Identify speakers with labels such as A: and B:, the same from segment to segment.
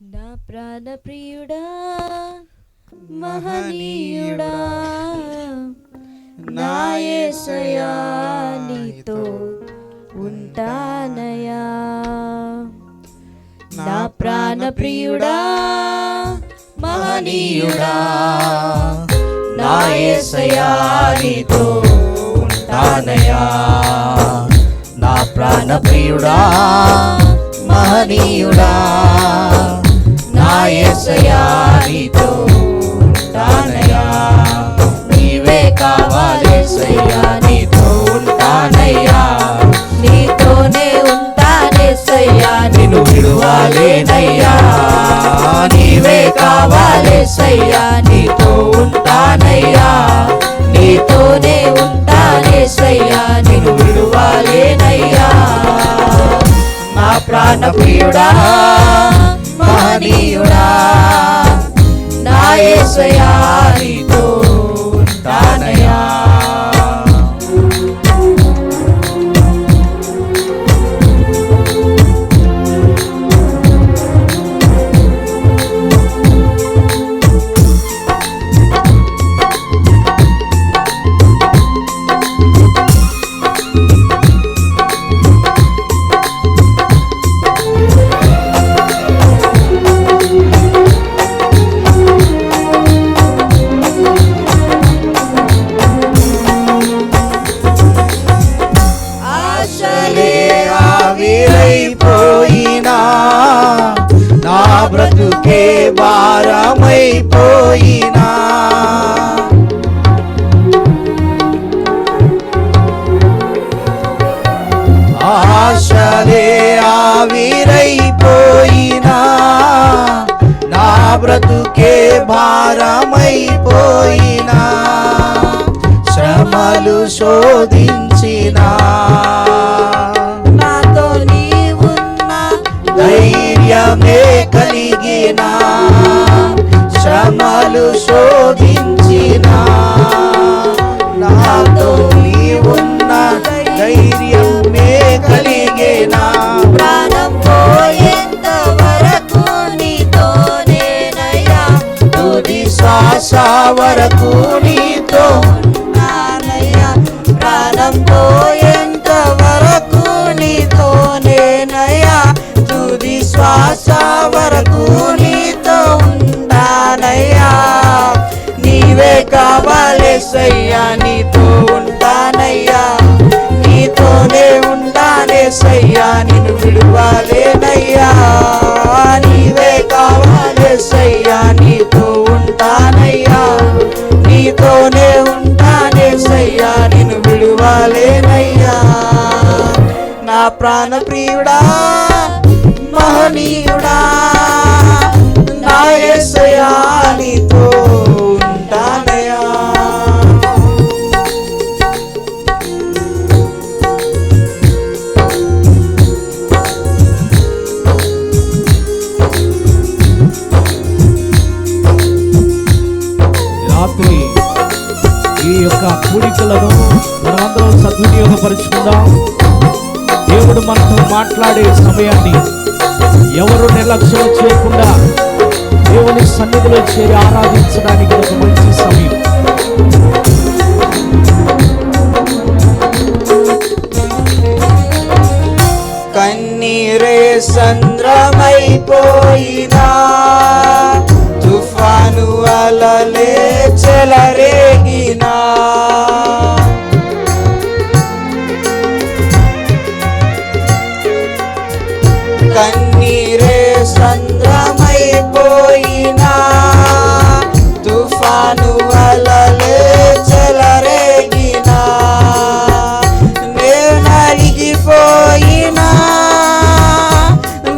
A: నా ప్రాణ ప్రియుడా మహనీయుడా నా యేసయ్యా నీతో ఉంటానయా? నా ప్రాణ ప్రియుడా మహనీయుడా
B: నా యేసయ్యా నీతో ఉంటానయా? నా ప్రాణ ప్రియుడా మహనీయుడా నా యేసయ్యా నీతో ఉంటానయ్యా. నీవే కావాలేసయ్యా నీతో ఉంటానయ్యా
A: నీతోనే ఉంటానేసయ్యా
B: నిన్ను విడువాలేనయ్యా. నీవే కావాలేసయ్యా నీతో ఉంటానయ్యా.
A: నీతోనే ఉంటానేసయ్యా
B: నిన్ను విడువాలేనయ్యా. నా ప్రాణ ప్రియుడా మహనీయుడా నా భారమైపోయినా నా బ్రతుకే భారమైపోయినా. ఆశలే ఆవిరైపోయినా నా బ్రతుకే భారమైపోయినా. శ్రమలు శోధించినా ధైర్యమే కలిగిన శ్రమలు శోధించిన. నాతో నీవున్న ధైర్యమే కలిగిన?
A: ప్రాణం పోయేంత వరకు నీతోనేనయ్యా.
B: తుది శ్వాస వరకు నీతో
A: శ్వాస వరకు నీతో ఉంటానయ్యా. నీవే కావాలేసయ్యా నీతో ఉంటానయ్యా. నీతోనే ఉంటానేసయ్యా నిన్ను విడువాలేనయ్యా. నీవే కావాలేసయ్యా నీతో ఉంటానయ్యా. నీతోనే ఉంటానేసయ్యా నిన్ను విడువాలేనయ్యా. నా ప్రాణ ప్రియుడా మహనీయుడా నీతో
C: రాత్రి ఈ యొక్క కూడికలను మనమందరం సద్వినియోగపరుచుకుందాం. దేవుడు మనతో మాట్లాడే సమయాన్ని ఎవరు నిర్లక్ష్యం చేయకుండా దేవుని సన్నిధిలో చేరి ఆరాధించడానికి ఒక మంచి సమయం.
B: కన్నీరే సంద్రమైపోయినా తుఫాను అలలే చెలరేగినా. కన్ నీరే సంద్రమైపోయినా తుఫాను వలలే చెలరేగినా. నేనలిగిపోయినా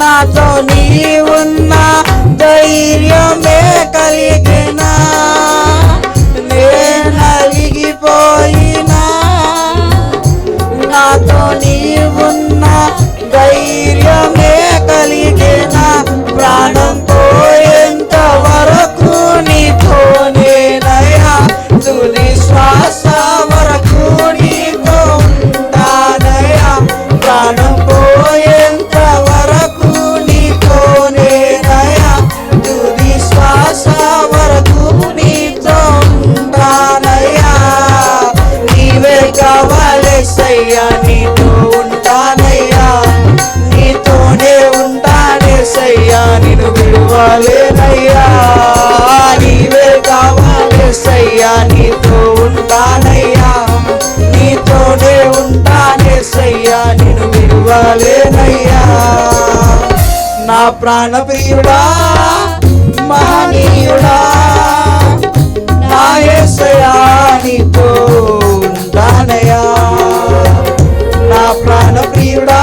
B: నాతో ఉన్న ధైర్యమే కలిగిన. కావాలేనయ్యా నీవే కావాలి సయ్యా నీతో ఉంటానయ్యా నీతోనే ఉంటానే సయ్యా నేను విలువలేనయ్యా. నా ప్రాణ ప్రియుడా మహనీయుడా నా యేసయ్యా నీతో ఉంటానయ్యా. నా ప్రాణ ప్రియుడా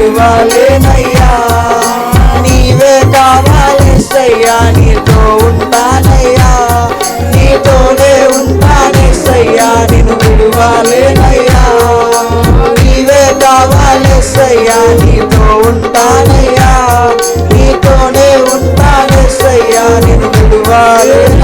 B: విడువాలేనయ్యా నీవే కావాలేసయ్యా నీతో ఉంటానయ్యా. నీతోనే ఉంటానేసయ్యా నేను విడువాలేనయ్యా. నీవే కావాలేసయ్యా నీతో ఉంటానయ్యా. నీతోనే ఉంటానేసయ్యా నేను విడువాలేనయ్యా